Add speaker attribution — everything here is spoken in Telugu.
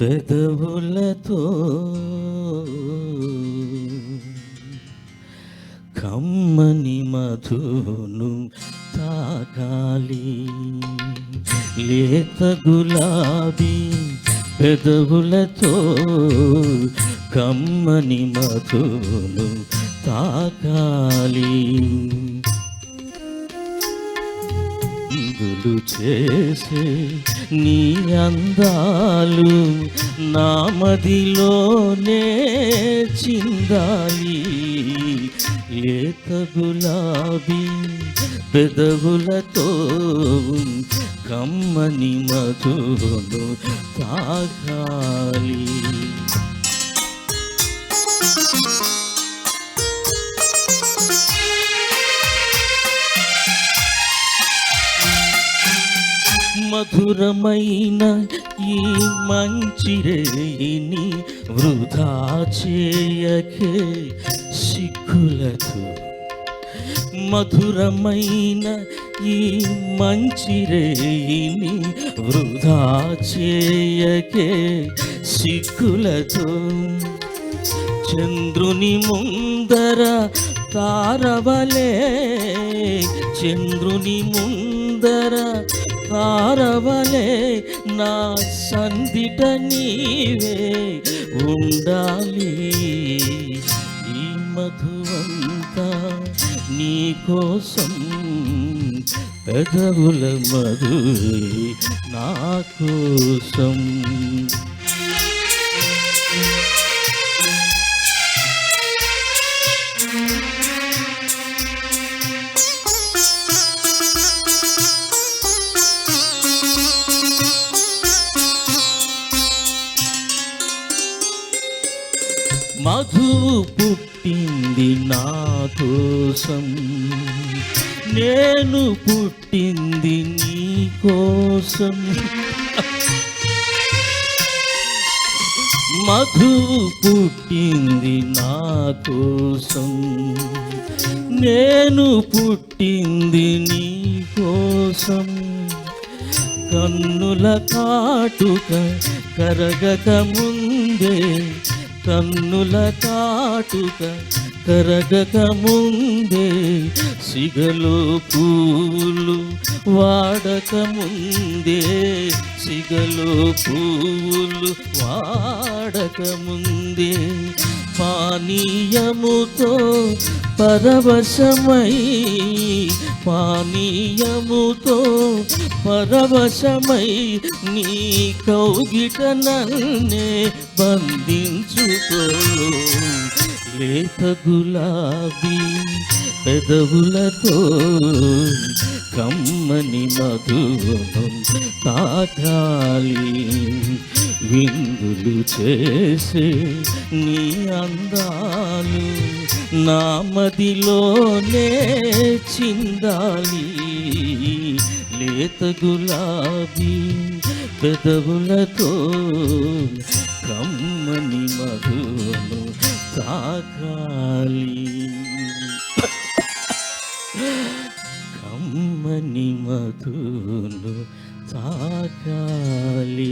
Speaker 1: పెదవులతో కమ్మని మధును తాకాలి. లేత గులాబీ పెదవులతో కమ్మని మధును తాకాలి. విందులు చేసే నీ అందాలు నా మదిలోనే చిందాలి. లేత గులాబీ పెదవులతో కమ్మని మధును తాగాలి. మధురమైన ఈ మంచి రేని వృధా చేయకే సిగ్గులతో మధురమైన ఈ మంచి రేని వృధా చేయకే సిగ్గులతో చంద్రుని ముందర తారవలే చంద్రుని ముందర తారవలే నా సందిట నీవే ఉండాలి. ఈ మధువంతా నీ కోసం పెదవుల మధువే నా కోసం. మధువు పుట్టింది నా కోసం. నేను పుట్టింది నీ కోసం. మధువు పుట్టింది నా కోసం. నేను పుట్టింది నీ కోసం. కన్నుల కాటుక కరగక ముందే కన్నుల కాటుక కరగక ముందే సిగలో పూలు వాడక ముందే సిగలో పూలు వాడక ముందే పానీయముతో పరవశమై పానీయముతో పరవశమై నీ కౌగిట నన్నే బంధించుకో లేత గులాబీ పెదవులతో కమ్మని మధువనం తాకాలి విందులు చేసే నీ అందాలు నా మదిలోనే చిందాలి. లేత గులాబీ పెదవులతో కమ్మని మధువము తాకాలి కమ్మని మధును తాకాలి